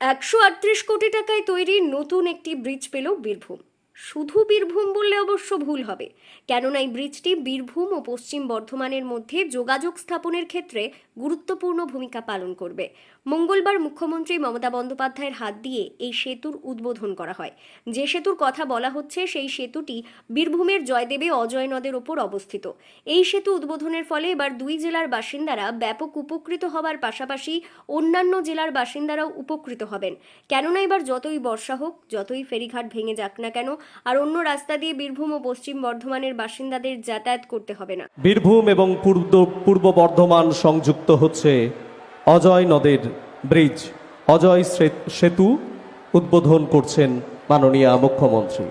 একশো আটত্রিশ কোটি টাকায় তৈরি নতুন একটি ব্রিজ পেল বীরভূম। শুধু বীরভূম বললে অবশ্য ভুল হবে। কেননা এই ব্রিজটি বীরভূম ও পশ্চিম বর্ধমানের মধ্যে যোগাযোগ স্থাপনের ক্ষেত্রে গুরুত্বপূর্ণ ভূমিকা পালন করবে। মঙ্গলবার মুখ্যমন্ত্রী মমতা বন্দ্যোপাধ্যায়ের হাত দিয়ে এই সেতুর উদ্বোধন করা হয়। যে সেতুর কথা বলা হচ্ছে, সেই সেতুটি বীরভূমের জয়দেবে অজয় নদের ওপর অবস্থিত। এই সেতু উদ্বোধনের ফলে এবার দুই জেলার বাসিন্দারা ব্যাপক উপকৃত হবার পাশাপাশি অন্যান্য জেলার বাসিন্দারাও উপকৃত হবেন। কেননা এবার যতই বর্ষা হোক, যতই ফেরিঘাট ভেঙে যাক না কেন আর অন্য রাস্তা দিয়ে বীরভূম ও পশ্চিম বর্ধমানের বাসিন্দাদের যাতায়াত করতে হবে না। বীরভূম এবং পূর্ব বর্ধমান সংযুক্ত হচ্ছে অজয় নদের ব্রিজ। অজয় সেতু উদ্বোধন করছেন মাননীয় মুখ্যমন্ত্রী।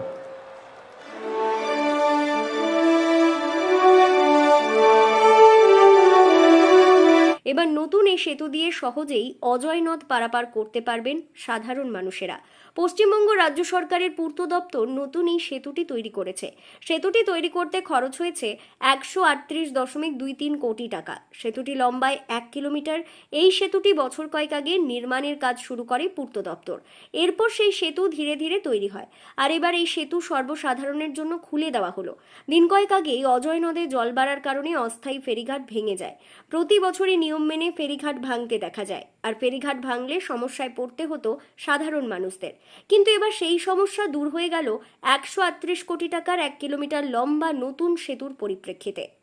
এই সেতু দিয়ে সহজেই অজয় নদ পারাপার করতে পারবেন সাধারণ মানুষেরা। পশ্চিমবঙ্গ রাজ্য সরকারের পূর্ত দপ্তর নতুন এই সেতুটি তৈরি করেছে। সেতুটি তৈরি করতে খরচ হয়েছে একশো আটত্রিশ দশমিক দুই তিন কোটি টাকা। সেতুটি লম্বায় এক কিলোমিটার। এই সেতুটি বছর কয়েক আগে নির্মাণের কাজ শুরু করে পূর্ত দপ্তর। এরপর সেই সেতু ধীরে ধীরে তৈরি হয়। আর এবার এই সেতু সর্বসাধারণের জন্য খুলে দেওয়া হলো। দিন কয়েক আগে অজয় নদে জল বাড়ার কারণে অস্থায়ী ফেরিঘাট ভেঙে যায়। প্রতি বছরই নিয়ম মেনে ফেরিঘাট ভাঙতে দেখা যায়। আর ফেরিঘাট ভাঙলে সমস্যায় পড়তে হতো সাধারণ মানুষদের। কিন্তু এবার সেই সমস্যা দূর হয়ে গেল একশো আটত্রিশ কোটি টাকার এক কিলোমিটার লম্বা নতুন সেতুর পরিপ্রেক্ষিতে।